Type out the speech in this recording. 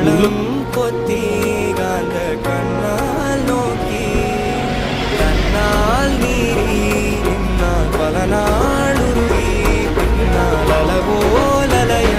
உள்ளம் கொத்தி அந்த கண்ணால் நோக்கி கண்ணால் நீரி நான் பல நாளுருவி பின்னால் அளவோ லலையா